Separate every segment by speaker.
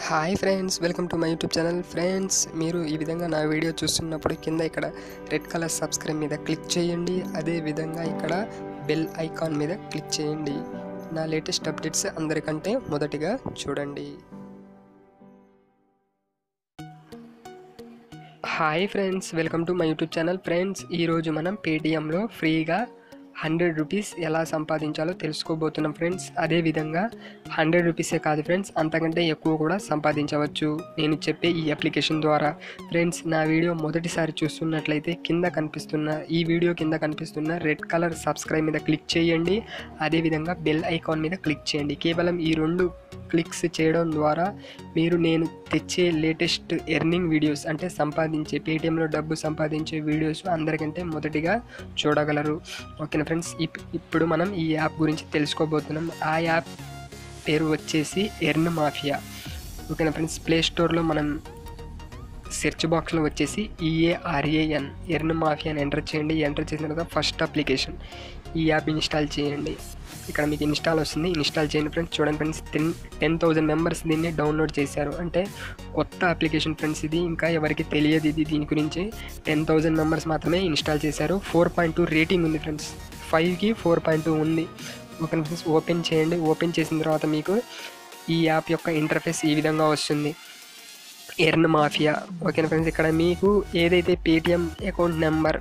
Speaker 1: Hi friends welcome to my YouTube channel friends మీరు ఈ విధంగా నా వీడియో చూస్తున్నప్పుడు కింద ఇక్కడ రెడ్ కలర్ సబ్స్క్రైబ్ మీద క్లిక్ చేయండి. అదే విధంగా ఇక్కడ బెల్ ఐకాన్ మీద క్లిక్ చేయండి. నా లేటెస్ట్ అప్డేట్స్ అందరికంటే మొదటిగా చూడండి. Hi friends welcome to my YouTube channel friends ఈరోజు మనం పేటిఎంలో ఫ్రీగా హండ్రెడ్ రూపీస్ ఎలా సంపాదించాలో తెలుసుకోబోతున్నాం ఫ్రెండ్స్. అదేవిధంగా హండ్రెడ్ రూపీసే కాదు ఫ్రెండ్స్ అంతకంటే ఎక్కువ కూడా సంపాదించవచ్చు నేను చెప్పే ఈ అప్లికేషన్ ద్వారా. ఫ్రెండ్స్ నా వీడియో మొదటిసారి చూస్తున్నట్లయితే కింద కనిపిస్తున్న ఈ వీడియో కింద కనిపిస్తున్న రెడ్ కలర్ సబ్స్క్రైబ్ మీద క్లిక్ చేయండి. అదేవిధంగా బెల్ ఐకాన్ మీద క్లిక్ చేయండి. కేవలం ఈ రెండు క్లిక్స్ చేయడం ద్వారా మీరు నేను తెచ్చే లేటెస్ట్ ఎర్నింగ్ వీడియోస్ అంటే సంపాదించే పేటిఎంలో డబ్బు సంపాదించే వీడియోస్ అందరికంటే మొదటిగా చూడగలరు. ఓకేనా ఫ్రెండ్స్ ఇప్పుడు మనం ఈ యాప్ గురించి తెలుసుకోబోతున్నాం. ఆ యాప్ పేరు వచ్చేసి ఎర్న్ మాఫియా. ఓకేనా ఫ్రెండ్స్? ప్లే స్టోర్లో మనం సెర్చ్ బాక్స్లో వచ్చేసి E A R N earn mafia అని ఎంటర్ చేయండి. ఎంటర్ చేసిన తర్వాత ఫస్ట్ అప్లికేషన్ ఈ యాప్ ఇన్స్టాల్ చేయండి. ఇక్కడ మీకు ఇన్స్టాల్ వస్తుంది. ఇన్స్టాల్ చేయండి ఫ్రెండ్స్. చూడండి friends ten ten thousand members దీన్ని డౌన్లోడ్ చేశారు. అంటే కొత్త అప్లికేషన్ ఫ్రెండ్స్ ఇది. ఇంకా ఎవరికి తెలియదు ఇది దీని గురించి. టెన్ థౌజండ్ మెంబర్స్ మాత్రమే ఇన్స్టాల్ చేశారు. ఫోర్ పాయింట్ టూ రేటింగ్ ఉంది ఫ్రెండ్స్. ఫైవ్కి ఫోర్ పాయింట్ టూ ఉంది. ఒక ఫ్రెండ్స్ ఓపెన్ చేయండి. ఓపెన్ చేసిన తర్వాత మీకు ఈ యాప్ యొక్క ఇంటర్ఫేస్ ఈ విధంగా వస్తుంది. Earn mafia. ఓకేనా ఫ్రెండ్స్ ఇక్కడ మీకు ఏదైతే పేటిఎం అకౌంట్ నెంబర్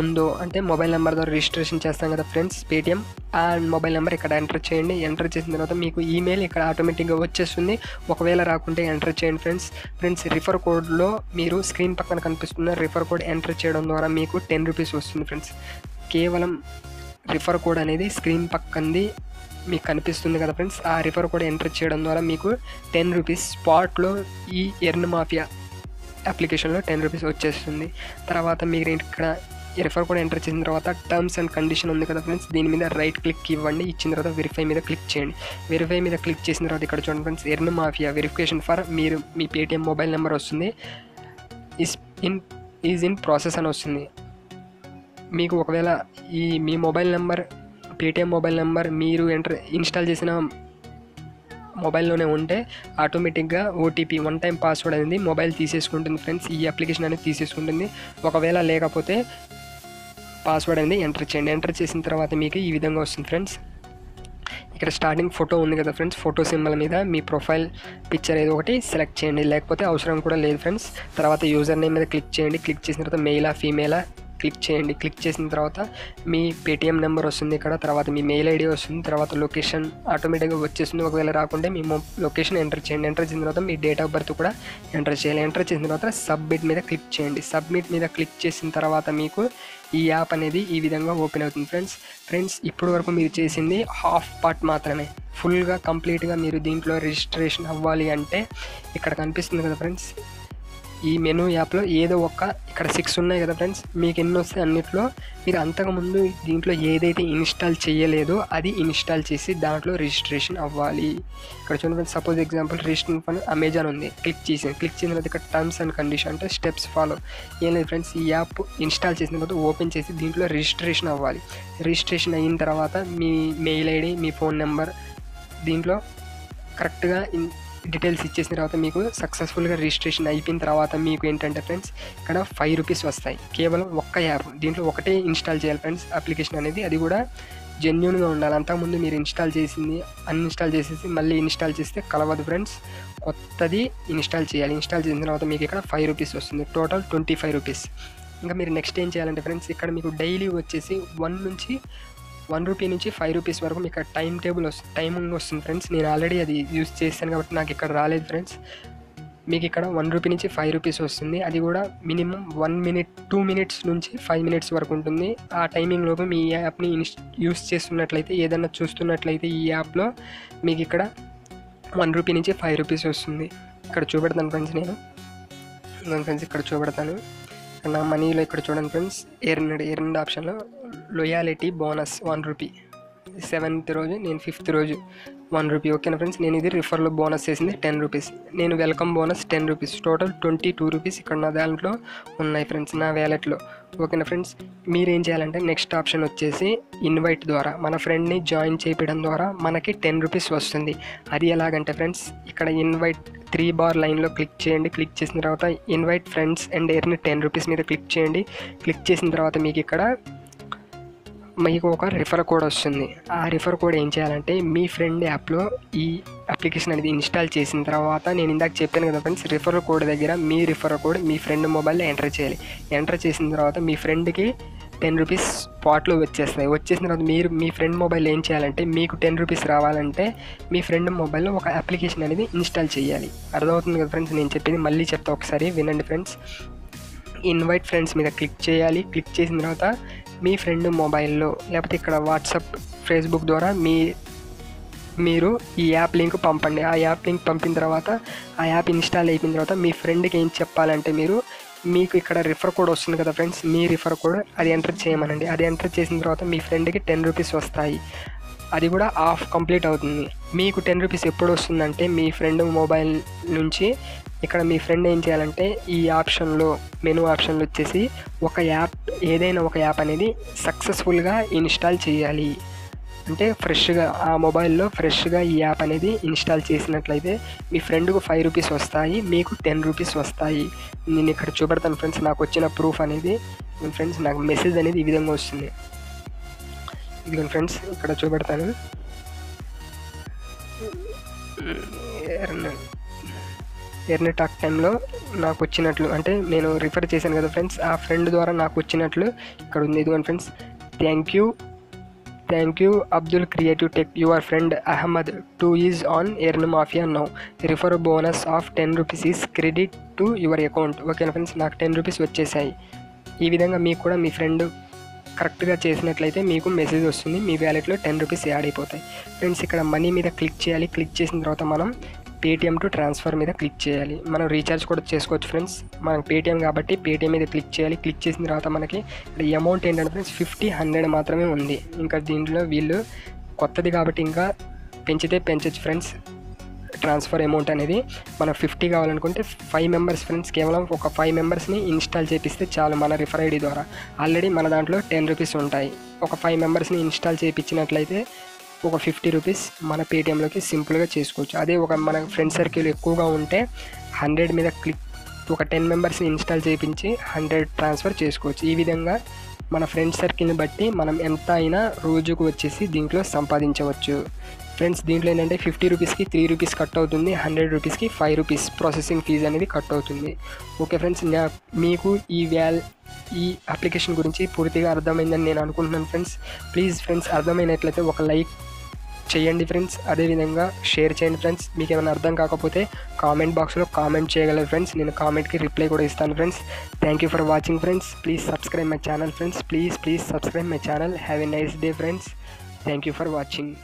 Speaker 1: ఉందో అంటే మొబైల్ నెంబర్ ద్వారా రిజిస్ట్రేషన్ చేస్తాం కదా ఫ్రెండ్స్ పేటిఎం ఆ మొబైల్ నెంబర్ ఇక్కడ ఎంటర్ చేయండి. ఎంటర్ చేసిన తర్వాత మీకు ఈమెయిల్ ఇక్కడ ఆటోమేటిక్గా వచ్చేస్తుంది. ఒకవేళ రాకుంటే ఎంటర్ చేయండి ఫ్రెండ్స్. ఫ్రెండ్స్ రిఫర్ కోడ్లో మీరు స్క్రీన్ పక్కన కనిపిస్తున్న రిఫర్ కోడ్ ఎంటర్ చేయడం ద్వారా మీకు టెన్ రూపీస్ వస్తుంది ఫ్రెండ్స్. కేవలం రిఫర్ కోడ్ అనేది స్క్రీన్ పక్కంది మీకు కనిపిస్తుంది కదా ఫ్రెండ్స్. ఆ రిఫర్ కోడ్ ఎంటర్ చేయడం ద్వారా మీకు టెన్ రూపీస్ స్పాట్లో ఈ ఎర్న్ మాఫియా అప్లికేషన్లో టెన్ రూపీస్ వచ్చేస్తుంది. తర్వాత మీరు ఇక్కడ రిఫర్ కోడ్ ఎంటర్ చేసిన తర్వాత టర్మ్స్ అండ్ కండిషన్ ఉంది కదా ఫ్రెండ్స్. దీని మీద రైట్ క్లిక్ ఇవ్వండి. ఇచ్చిన తర్వాత వెరిఫై మీద క్లిక్ చేయండి. వెరిఫై మీద క్లిక్ చేసిన తర్వాత ఇక్కడ చూడండి friends earn mafia verification for మీరు మీ పేటిఎం మొబైల్ నెంబర్ వస్తుంది. Is in is in process అని వస్తుంది. మీకు ఒకవేళ ఈ మీ mobile number Paytm mobile number మీరు ఎంటర్ ఇన్స్టాల్ చేసిన మొబైల్లోనే ఉంటే ఆటోమేటిక్గా ఓటీపీ వన్ టైం పాస్వర్డ్ అనేది మొబైల్ తీసేసుకుంటుంది ఫ్రెండ్స్. ఈ అప్లికేషన్ అనేది తీసేసుకుంటుంది. ఒకవేళ లేకపోతే పాస్వర్డ్ అనేది ఎంటర్ చేయండి. ఎంటర్ చేసిన తర్వాత మీకు ఈ విధంగా వస్తుంది ఫ్రెండ్స్. ఇక్కడ స్టార్టింగ్ ఫోటో ఉంది కదా ఫ్రెండ్స్. ఫోటో సింబల్ మీద మీ ప్రొఫైల్ పిక్చర్ ఏదో ఒకటి సెలెక్ట్ చేయండి. లేకపోతే అవసరం కూడా లేదు ఫ్రెండ్స్. తర్వాత యూజర్ నేమ్ మీద క్లిక్ చేయండి. క్లిక్ చేసిన తర్వాత మెయిలా ఫీమేలా క్లిక్ చేయండి. క్లిక్ చేసిన తర్వాత మీ పేటిఎం నెంబర్ వస్తుంది ఇక్కడ. తర్వాత మీ మెయిల్ ఐడి వస్తుంది. తర్వాత లొకేషన్ ఆటోమేటిక్గా వచ్చేస్తుంది. ఒకవేళ రాకుంటే మీ లొకేషన్ ఎంటర్ చేయండి. ఎంటర్ చేసిన తర్వాత మీ డేట్ ఆఫ్ బర్త్ కూడా ఎంటర్ చేయాలి. ఎంటర్ చేసిన తర్వాత సబ్మిట్ మీద క్లిక్ చేయండి. సబ్మిట్ మీద క్లిక్ చేసిన తర్వాత మీకు ఈ యాప్ అనేది ఈ విధంగా ఓపెన్ అవుతుంది ఫ్రెండ్స్. ఫ్రెండ్స్ ఇప్పటి వరకు మీరు చేసింది హాఫ్ పార్ట్ మాత్రమే. ఫుల్గా కంప్లీట్గా మీరు దీంట్లో రిజిస్ట్రేషన్ అవ్వాలి అంటే ఇక్కడ కనిపిస్తుంది కదా ఫ్రెండ్స్. ఈ మెనూ యాప్లో ఏదో ఒక్క ఇక్కడ సిక్స్ ఉన్నాయి కదా ఫ్రెండ్స్ మీకు ఎన్ని వస్తాయి అన్నిట్లో? మీరు అంతకుముందు దీంట్లో ఏదైతే ఇన్స్టాల్ చేయలేదో అది ఇన్స్టాల్ చేసి దాంట్లో రిజిస్ట్రేషన్ అవ్వాలి. ఇక్కడ చూడండి friends suppose example registration for Amazon ఉంది. క్లిక్ చేసి క్లిక్ చేసిన తర్వాత ఇక్కడ టర్మ్స్ అండ్ కండిషన్ అంటే స్టెప్స్ ఫాలో ఏం లేదు ఫ్రెండ్స్ ఈ యాప్ ఇన్స్టాల్ చేసిన తర్వాత ఓపెన్ చేసి దీంట్లో రిజిస్ట్రేషన్ అవ్వాలి. రిజిస్ట్రేషన్ అయిన తర్వాత మీ మెయిల్ ఐడి మీ ఫోన్ నెంబర్ దీంట్లో కరెక్ట్గా డీటెయిల్స్ ఇచ్చేసిన తర్వాత మీకు సక్సెస్ఫుల్గా రిజిస్ట్రేషన్ అయిపోయిన తర్వాత మీకు ఏంటంటే ఫ్రెండ్స్ ఇక్కడ ఫైవ్ రూపీస్ వస్తాయి. కేవలం ఒక్క యాప్. దీంట్లో ఒకటే ఇన్స్టాల్ చేయాలి ఫ్రెండ్స్ అప్లికేషన్ అనేది. అది కూడా జెన్యున్గా ఉండాలి. అంతకుముందు మీరు ఇన్స్టాల్ చేసింది అన్ఇన్స్టాల్ చేసేసి మళ్ళీ ఇన్స్టాల్ చేస్తే కలవదు ఫ్రెండ్స్. కొత్తది ఇన్స్టాల్ చేయాలి. ఇన్స్టాల్ చేసిన తర్వాత మీకు ఇక్కడ ఫైవ్ రూపీస్ వస్తుంది. Total twenty five rupees. ఇంకా మీరు నెక్స్ట్ ఏం చేయాలంటే ఫ్రెండ్స్ ఇక్కడ మీకు డైలీ వచ్చేసి వన్ నుంచి వన్ రూపీ నుంచి ఫైవ్ రూపీస్ వరకు మీకు టైం టేబుల్ వస్తుంది టైమింగ్ వస్తుంది ఫ్రెండ్స్. నేను ఆల్రెడీ అది యూస్ చేశాను కాబట్టి నాకు ఇక్కడ రాలేదు ఫ్రెండ్స్. మీకు ఇక్కడ వన్ రూపీ నుంచి ఫైవ్ రూపీస్ వస్తుంది. అది కూడా minimum one minute two minutes నుంచి ఫైవ్ మినిట్స్ వరకు ఉంటుంది. ఆ టైమింగ్ లోపు మీ యాప్ని ఇన్స్ యూస్ చేస్తున్నట్లయితే ఏదైనా చూస్తున్నట్లయితే ఈ యాప్లో మీకు ఇక్కడ వన్ రూపీ నుంచి ఫైవ్ రూపీస్ వస్తుంది. ఇక్కడ చూపెడతాను ఫ్రెండ్స్ నేను. ఫ్రెండ్స్ ఇక్కడ చూపెడతాను. నా మనీలో ఇక్కడ చూడండి ఫ్రెండ్స్ ఎర్నడ్ ఎర్నడ్ ఆప్షన్లో loyalty bonus one rupee seventh రోజు నేను ఫిఫ్త్ రోజు. వన్ రూపీ ఓకేనా ఫ్రెండ్స్? నేను ఇది రిఫర్లో బోనస్ చేసింది టెన్ రూపీస్. నేను welcome bonus ten rupees. Total twenty two rupees ఇక్కడ నా దాంట్లో ఉన్నాయి ఫ్రెండ్స్ నా వ్యాలెట్లో. ఓకేనా ఫ్రెండ్స్? మీరేం చేయాలంటే నెక్స్ట్ ఆప్షన్ వచ్చేసి ఇన్వైట్ ద్వారా మన ఫ్రెండ్ని జాయిన్ చేయడం ద్వారా మనకి టెన్ రూపీస్ వస్తుంది. అది ఎలాగంటే ఫ్రెండ్స్ ఇక్కడ ఇన్వైట్ త్రీ బార్ లైన్లో క్లిక్ చేయండి. క్లిక్ చేసిన తర్వాత invite friends and earn ten rupees మీద క్లిక్ చేయండి. క్లిక్ చేసిన తర్వాత మీకు ఇక్కడ మీకు ఒక రిఫర్ కోడ్ వస్తుంది. ఆ రిఫర్ కోడ్ ఏం చేయాలంటే మీ ఫ్రెండ్ యాప్లో ఈ అప్లికేషన్ అనేది ఇన్స్టాల్ చేసిన తర్వాత నేను ఇందాక చెప్పాను కదా ఫ్రెండ్స్ రిఫర్ కోడ్ దగ్గర మీ రిఫర్ కోడ్ మీ ఫ్రెండ్ మొబైల్లో ఎంటర్ చేయాలి. ఎంటర్ చేసిన తర్వాత మీ ఫ్రెండ్కి టెన్ రూపీస్ స్పాట్లో వచ్చేస్తాయి. వచ్చేసిన తర్వాత మీరు మీ ఫ్రెండ్ మొబైల్ ఏం చేయాలంటే మీకు టెన్ రూపీస్ రావాలంటే మీ ఫ్రెండ్ మొబైల్లో ఒక అప్లికేషన్ అనేది ఇన్స్టాల్ చేయాలి. అర్థమవుతుంది కదా ఫ్రెండ్స్ నేను చెప్పింది మళ్ళీ చెప్తా ఒకసారి వినండి ఫ్రెండ్స్ ఇన్వైట్ ఫ్రెండ్స్ మీద క్లిక్ చేయాలి. క్లిక్ చేసిన తర్వాత మీ ఫ్రెండ్ మొబైల్లో లేకపోతే ఇక్కడ వాట్సాప్ ఫేస్బుక్ ద్వారా మీ మీరు ఈ యాప్ లింక్ పంపండి. ఆ యాప్ లింక్ పంపిన తర్వాత ఆ యాప్ ఇన్స్టాల్ అయిపోయిన తర్వాత మీ ఫ్రెండ్కి ఏం చెప్పాలంటే మీరు మీకు ఇక్కడ రిఫర్ కోడ్ వస్తుంది కదా ఫ్రెండ్స్ మీ రిఫర్ కోడ్ అది ఎంటర్ చేయమనండి. అది ఎంటర్ చేసిన తర్వాత మీ ఫ్రెండ్కి టెన్ రూపీస్ వస్తాయి. అది కూడా ఆఫ్ కంప్లీట్ అవుతుంది. మీకు టెన్ రూపీస్ ఎప్పుడు వస్తుందంటే మీ ఫ్రెండ్ మొబైల్ నుంచి ఇక్కడ మీ ఫ్రెండ్ ఏం చేయాలంటే ఈ ఆప్షన్లో మెనూ ఆప్షన్లో వచ్చేసి ఒక యాప్ ఏదైనా ఒక యాప్ అనేది సక్సెస్ఫుల్గా ఇన్స్టాల్ చేయాలి. అంటే ఫ్రెష్గా ఆ మొబైల్లో ఫ్రెష్గా ఈ యాప్ అనేది ఇన్స్టాల్ చేసినట్లయితే మీ ఫ్రెండ్కు ఫైవ్ రూపీస్ వస్తాయి మీకు టెన్ రూపీస్ వస్తాయి. నేను ఇక్కడ చూపెడతాను ఫ్రెండ్స్ నాకు వచ్చిన ప్రూఫ్ అనేది ఫ్రెండ్స్ నాకు మెసేజ్ అనేది ఈ విధంగా వస్తుంది. ఇదిగోండి ఫ్రెండ్స్ ఇక్కడ చూపెడతాను. ఎర్న ఎర్న టాక్ టైంలో నాకు వచ్చినట్లు అంటే నేను రిఫర్ చేశాను కదా ఫ్రెండ్స్ ఆ ఫ్రెండ్ ద్వారా నాకు వచ్చినట్లు ఇక్కడ ఉంది. ఇదిగోండి friends thank you thank you Abdul creative tech your friend Ahmad too is on earn mafia now refer bonus of ten rupees is credit to your account ఓకేనా ఫ్రెండ్స్ నాకు టెన్ రూపీస్ వచ్చేసాయి. ఈ విధంగా మీకు కూడా మీ ఫ్రెండ్ కరెక్ట్గా చేసినట్లయితే మీకు మెసేజ్ వస్తుంది. మీ వ్యాలెట్లో టెన్ రూపీస్ యాడ్ అయిపోతాయి. ఫ్రెండ్స్ ఇక్కడ మనీ మీద క్లిక్ చేయాలి. క్లిక్ చేసిన తర్వాత మనం పేటిఎం టు ట్రాన్స్ఫర్ మీద క్లిక్ చేయాలి. మనం రీఛార్జ్ కూడా చేసుకోవచ్చు ఫ్రెండ్స్. మనం పేటిఎం కాబట్టి పేటిఎం మీద క్లిక్ చేయాలి. క్లిక్ చేసిన తర్వాత మనకి ఇక్కడ అమౌంట్ ఏంటంటే ఫ్రెండ్స్ ఫిఫ్టీ హండ్రెడ్ మాత్రమే ఉంది. ఇంకా దీంట్లో వీళ్ళు కొత్తది కాబట్టి ఇంకా పెంచితే పెంచచ్చు ఫ్రెండ్స్. ట్రాన్స్ఫర్ అమౌంట్ అనేది మనం ఫిఫ్టీ కావాలనుకుంటే ఫైవ్ మెంబర్స్ ఫ్రెండ్స్ కేవలం ఒక ఫైవ్ మెంబర్స్ని ఇన్స్టాల్ చేపిస్తే చాలు మన రిఫర్ ఐడి ద్వారా. ఆల్రెడీ మన దాంట్లో టెన్ రూపీస్ ఉంటాయి. ఒక ఫైవ్ మెంబర్స్ని ఇన్స్టాల్ చేయించినట్లయితే ఒక ఫిఫ్టీ రూపీస్ మన పేటిఎంలోకి సింపుల్గా చేసుకోవచ్చు. అదే ఒక మన ఫ్రెండ్ సర్కిల్ ఎక్కువగా ఉంటే హండ్రెడ్ మీద క్లిక్ ఒక టెన్ మెంబర్స్ని ఇన్స్టాల్ చేయించి హండ్రెడ్ ట్రాన్స్ఫర్ చేసుకోవచ్చు. ఈ విధంగా మన ఫ్రెండ్ సర్కిల్ని బట్టి మనం ఎంత అయినా రోజుకు వచ్చేసి దీంట్లో సంపాదించవచ్చు. ఫ్రెండ్స్ దీంట్లో ఏంటంటే ఫిఫ్టీ రూపీస్కి త్రీ రూపీస్ కట్ అవుతుంది హండ్రెడ్ రూపీస్కి ఫైవ్ రూపీస్ ప్రాసెసింగ్ ఫీజు అనేది కట్ అవుతుంది. ఓకే ఫ్రెండ్స్ నా మీకు ఈ వ్యాల్ ఈ అప్లికేషన్ గురించి పూర్తిగా అర్థమైందని నేను అనుకుంటున్నాను ఫ్రెండ్స్. ప్లీజ్ ఫ్రెండ్స్ అర్థమైనట్లయితే ఒక లైక్ చేయండి ఫ్రెండ్స్. అదేవిధంగా షేర్ చేయండి ఫ్రెండ్స్. మీకు ఏమైనా అర్థం కాకపోతే కామెంట్ బాక్స్లో కామెంట్ చేయగలరు ఫ్రెండ్స్. నేను కామెంట్కి రిప్లై కూడా ఇస్తాను friends. Thank you for watching friends please subscribe my channel friends please please subscribe my channel have a nice day friends thank you for watching